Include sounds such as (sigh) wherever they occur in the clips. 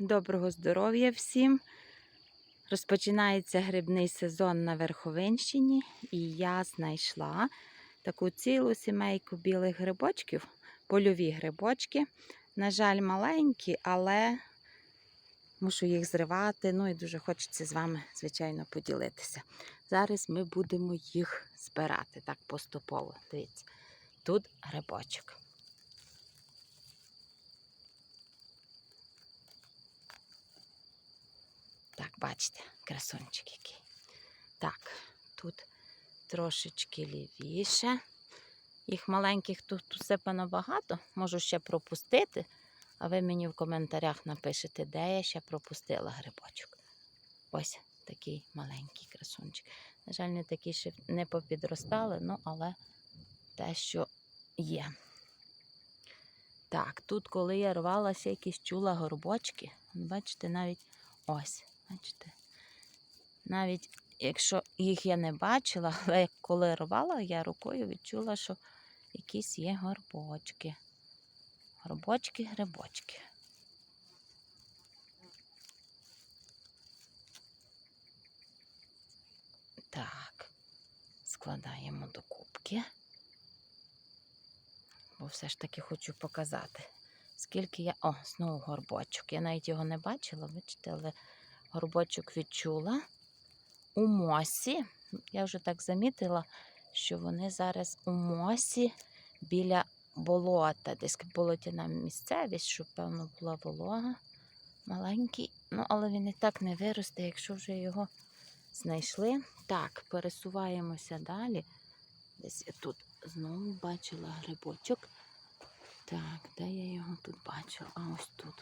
Доброго здоров'я всім. Розпочинається грибний сезон на Верховинщині, і я знайшла таку цілу сімейку білих грибочків, польові грибочки. На жаль, маленькі, але мушу їх зривати. Ну і дуже хочеться з вами, звичайно, поділитися. Зараз ми будемо їх збирати так поступово. Дивіться, тут грибочок. Бачите, красунчик який. Так, тут трошечки лівіше. Їх маленьких тут усипано багато. Можу ще пропустити, а ви мені в коментарях напишете, де я ще пропустила грибочок. Ось такий маленький красунчик. На жаль, не такі ще не попідростали, ну але те, що є. Так, тут, коли я рвалася, якісь чула горбочки. Бачите, навіть ось. Бачите? Навіть якщо їх я не бачила, але коли рвала, я рукою відчула, що якісь є горбочки. Горбочки, грибочки. Так, складаємо до кубки. Бо все ж таки хочу показати, скільки я. О, знову горбочок. Я навіть його не бачила, бачите, але горбочок відчула. У мосі, я вже так замітила, що вони зараз у мосі біля болота, десь болотяна місцевість, щоб, певно, була волога. Маленький, ну, але він і так не виросте, якщо вже його знайшли. Так, пересуваємося далі. Десь я тут знову бачила грибочок. Так, де я його тут бачила? А ось тут.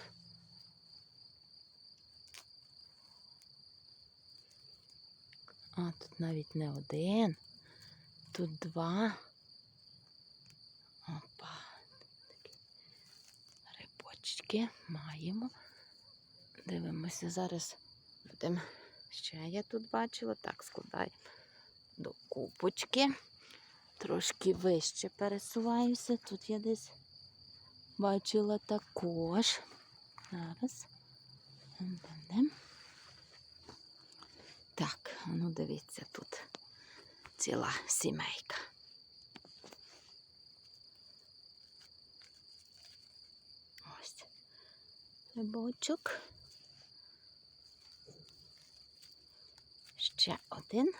А, тут навіть не один, тут два. Опа. Такі грибочки маємо. Дивимося, зараз будемо. Ще я тут бачила. Так, складаю до купочки. Трошки вище пересуваюся. Тут я десь бачила також. Зараз. Так, ну дивіться, тут ціла сімейка. Ось рибочок. Ще один.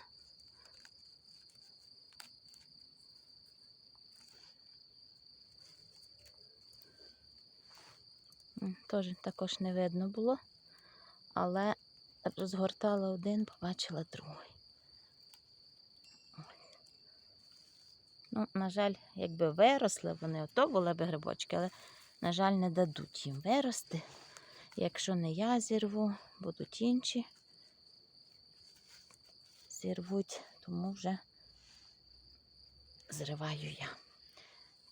Теж також не видно було, але розгортала один, побачила другий. Ну, на жаль, якби виросли, вони ото були б грибочки, але, на жаль, не дадуть їм вирости. Якщо не я зірву, будуть інші. Зірвуть, тому вже зриваю я.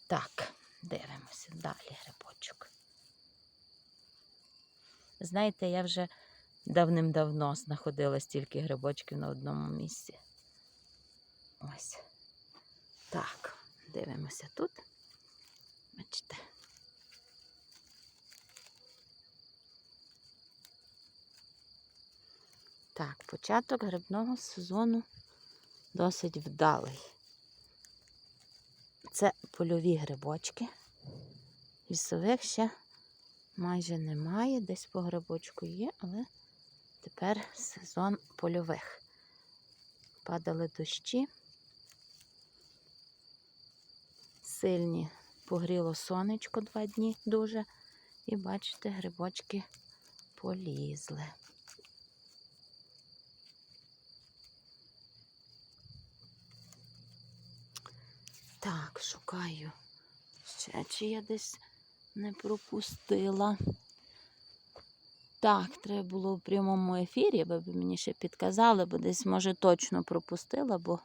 Так, дивимося далі грибочок. Знаєте, я вже давним-давно знаходила стільки грибочків на одному місці. Ось. Так, дивимося тут. Бачите. Так, початок грибного сезону досить вдалий. Це польові грибочки. Лісових ще майже немає, десь по грибочку є, але тепер сезон польових. Падали дощі. Сильні погріло сонечко два дні дуже. І бачите, грибочки полізли. Так, шукаю. Ще чи я десь не пропустила. Так, треба було в прямому ефірі, аби ви мені ще підказали, бо десь, може, точно пропустила, бо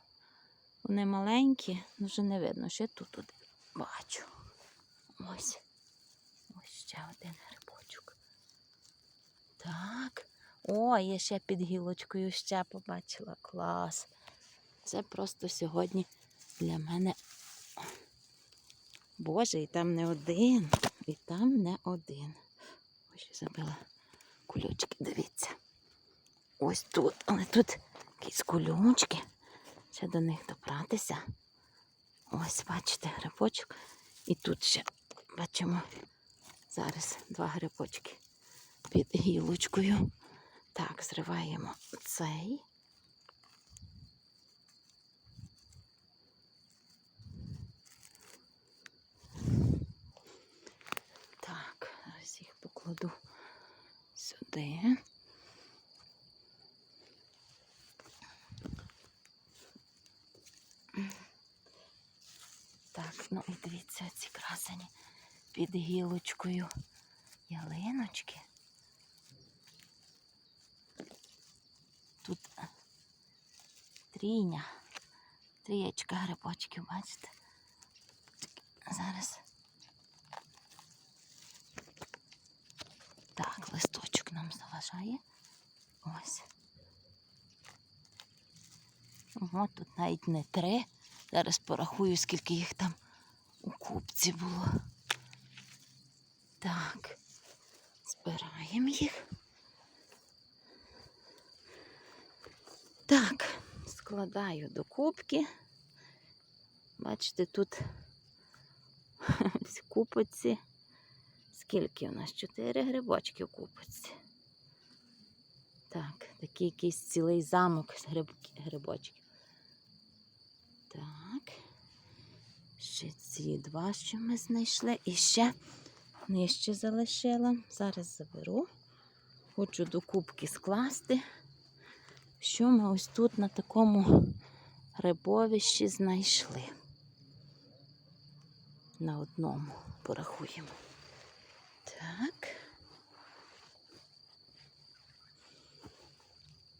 вони маленькі, ну, вже не видно. Ще тут один бачу. Ось. Ось ще один грибочок. Так. О, я ще під гілочкою ще побачила. Клас. Це просто сьогодні для мене. Боже, і там не один, і там не один. Ось забила Колючки, дивіться. Ось тут, але тут якісь колючки. Ще до них добратися. Ось, бачите, грибочок. І тут ще бачимо зараз два грибочки під гілочкою. Так, зриваємо цей. Так, зараз їх покладу сюди. Так, ну і дивіться ці красені під гілочкою ялиночки. Тут трійня, трієчка грибочків, бачите? Зараз. Так, листочок нам. Ось. Ого, тут навіть не три. Зараз порахую, скільки їх там у купці було. Так, збираємо їх. Так, складаю до кубки. Бачите, тут (laughs) ось купиці. Скільки у нас? Чотири грибочки у купиці. Так, такий якийсь цілий замок з гриб... грибочків. Так. Ще ці два, що ми знайшли. І ще нижче залишила. Зараз заберу. Хочу до кубки скласти. Що ми ось тут на такому грибовищі знайшли. На одному порахуємо. Так.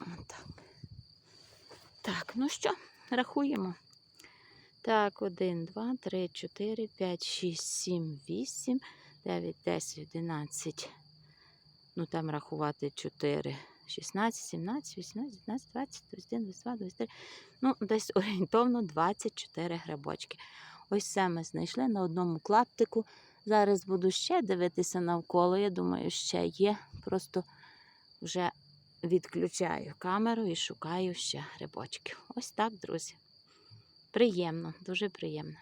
Отак. Так, ну що, рахуємо. Так, 1, 2, 3, 4, 5, 6, 7, 8, 9, 10, 11. Ну там рахувати 4, 16, 17, 18, 19, 20, 21, 22, 23. Ну, десь (laughs) орієнтовно 24 грибочки. Ось це ми знайшли на одному клаптику. Зараз буду ще дивитися навколо. Я думаю, ще є. Просто вже відключаю камеру і шукаю ще грибочків. Ось так, друзі. Приємно, дуже приємно.